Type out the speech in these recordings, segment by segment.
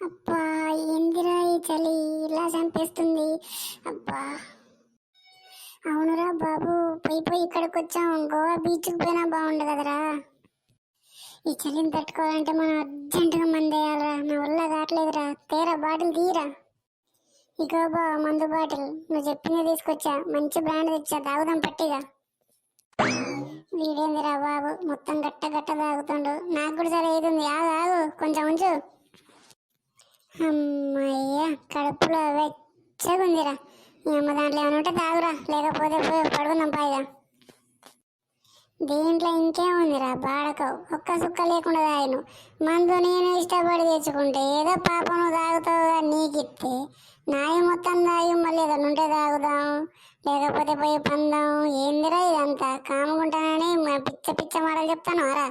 అబ్బా ఏందిరా ఈ చలి? ఇలా చంపేస్తుంది. అబ్బా. అవునురా బాబు పోయి పోయి ఇక్కడికి వచ్చాం. గోవా బీచ్కి పోయినా బాగుండు కదరా. ఈ చలిని తట్టుకోవాలంటే మనం అర్జెంటుగా మంది వేయాలరా నా వల్ల కావట్లేదురా. తేరా బాటిల్ తీరా. ఇగో బా మందు బాటిల్. నువ్వు చెప్పింది తీసుకొచ్చా. మంచి బ్రాండ్ తెచ్చా. తాగుదాం పట్టిగా. వీడేందిరా బాబు? మొత్తం గట్ట గట్ట తాగుతుండు. నాకు కూడా సరే ఏది ఉంది. ఆగు ఆగు. కొంచెం ఉంచు. అమ్మయ్య కడుపులో వెచ్చగుందిరా. మీ అమ్మ దాంట్లో ఏమైనా ఉంటే తాగురా లేకపోతే పోయి పడుకుందాం పైగా. దీంట్లో ఇంకేముందిరా బాడకు ఒక్క సుక్క లేకుండా తాగను. మందు నేను ఇష్టపడి తెచ్చుకుంటే ఏదో పాపం నువ్వు తాగుతావుగా నీకిస్తే నాయి మొత్తం తాగి మళ్ళీ ఏదైనా ఉంటే తాగుదాం లేకపోతే పోయి పందాం. ఏందిరా ఇదంతా? కాముకుంటానని మా పిచ్చ పిచ్చ మాటలు చెప్తాను రా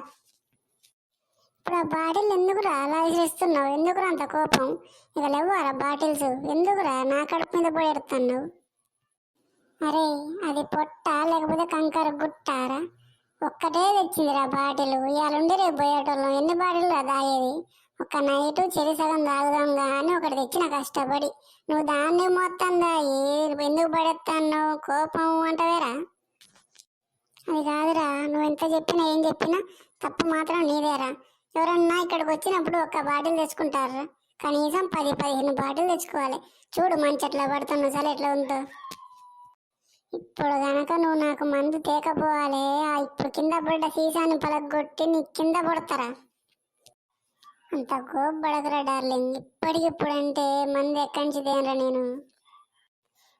ఇప్పుడు ఆ బాటిల్ ఎందుకురా అలా చేస్తున్నావు ఎందుకురా అంత కోపం? ఇక లేవారా బాటిల్స్. ఎందుకురా నా కడుపు మీద పడేడుతున్నావు అరే అది పొట్ట లేకపోతే కంకర గుట్టారా? ఒక్కటే తెచ్చిందిరా బాటిల్. ఇవాళ రేపు పోయేటోళ్ళం. ఎన్ని బాటిల్ తాగేది? ఒక నైట్ చెరి సగం తాగుదాం కానీ ఒకటి తెచ్చిన కష్టపడి. నువ్వు దాన్ని మొత్తం దాగి ఎందుకు పడేస్తాను కోపం అంటవేరా? అది కాదురా. నువ్వు ఎంత చెప్పినా ఏం చెప్పినా తప్పు మాత్రం నీదేరా. ఎవరన్నా ఇక్కడికి వచ్చినప్పుడు ఒక బాటిల్ తెచ్చుకుంటారు? కనీసం పది పదిహేను బాటిల్ తెచ్చుకోవాలి. చూడు మంచి ఎట్లా పడుతున్నా సరే ఎట్లా ఉందో. ఇప్పుడు గనక నువ్వు నాకు మందు తేకపోవాలి. ఆ ఇప్పుడు కింద పడ్డ సీసాని పలగొట్టి నీ కింద పడతారా? అంత గోబ్బడకరా డార్లింగ్. ఇప్పటికిప్పుడంటే మందు ఎక్కడి నుంచి తేనరా నేను?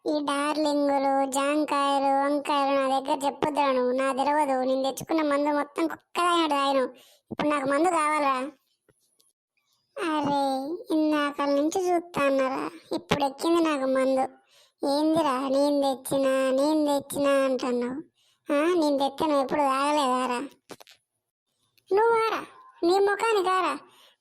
ఈ డార్లింగులు జాంకాయలు వంకాయలు నా దగ్గర చెప్పొద్దురా నువ్వు. నా తెరవదు నేను తెచ్చుకున్న మందు మొత్తం కుక్కలైనడు ఆయన ఇప్పుడు నాకు మందు కావాలా అరే ఇందాకల నుంచి చూస్తా అన్నారా? ఇప్పుడు ఎక్కింది నాకు మందు. ఏందిరా? నేను తెచ్చినా నేను తెచ్చినా అంటున్నావు. నేను తెచ్చాను ఎప్పుడు తాగలేదారా? నువ్వు వారా నీ ముఖానికి కారా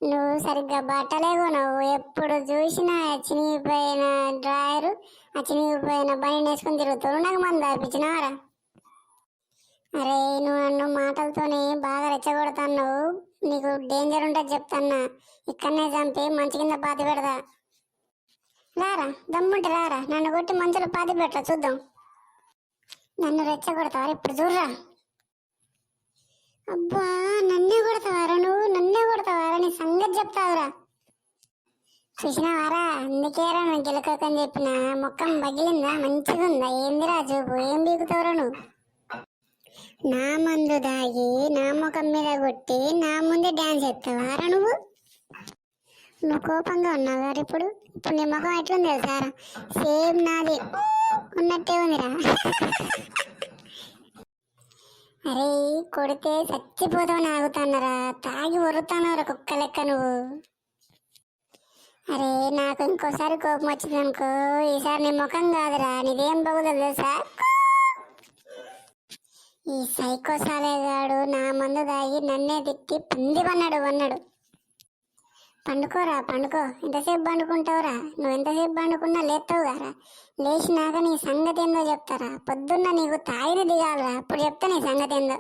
నువ్వు సరిగ్గా బట్టలే కొనవు ఎప్పుడు చూసినా చినిగిపోయిన డ్రాయరు ఆ చినిగిపోయిన బని వేసుకుని తిరుగుతూ నాకు మంది ఆపించినావరా? అరే నువ్వు నన్ను మాటలతోనే బాగా రెచ్చగొడుతున్నావు. నీకు డేంజర్ ఉంటుంది చెప్తాన్నా. ఇక్కడనే చంపి మంచి కింద పాతి పెడదా రారా దమ్ముంటే రారా. నన్ను కొట్టి మంచులు పాతి పెట్ట చూద్దాం. నన్ను రెచ్చగొడతావా? ఇప్పుడు చూడరా. అబ్బా నన్నే కొడతావారు నన్నే కొడతావారా? నీ సంగతి చెప్తావురా. చూసినావారా? అందుకేరా నువ్వు గెలకని చెప్పిన. మొక్కం పగిలిందా? మంచిగా ఉందా? ఏందిరా చూపు ఏం బీగుతావురా నువ్వు? నా మందు దాగి నా ముఖం మీద కొట్టి నా ముందే డాన్స్ ఎత్తావారా నువ్వు? నువ్వు కోపంగా ఉన్నావు గారు ఇప్పుడు? ఇప్పుడు నీ ముఖం ఎట్లుంది తెలుసారా? సేమ్ నాది. ఉన్నట్టే ఉందిరా. అరే కొడితే చచ్చిపోతావు ఆగుతానరా తాగి ఒరుతానవరా కుక్క లెక్క నువ్వు? అరే నాకు ఇంకోసారి కోపం వచ్చింది అనుకో ఈసారి నీ ముఖం కాదురా. నీదేం బాగుందో తెలుసా? ఈ సైకోసాలే గాడు నా మందు తాగి నన్నే తిట్టి పంది పన్నాడు వన్నాడు. పండుకోరా పండుకో. ఎంతసేపు పండుకుంటావురా? నువ్వు ఎంతసేపు పండుకున్నా లేపుతావు గారా? లేచినాక నీ సంగతి ఏందో చెప్తారా? పొద్దున్న నీకు తాగిన దిగాలరా అప్పుడు చెప్తా నీ సంగతి ఏందో.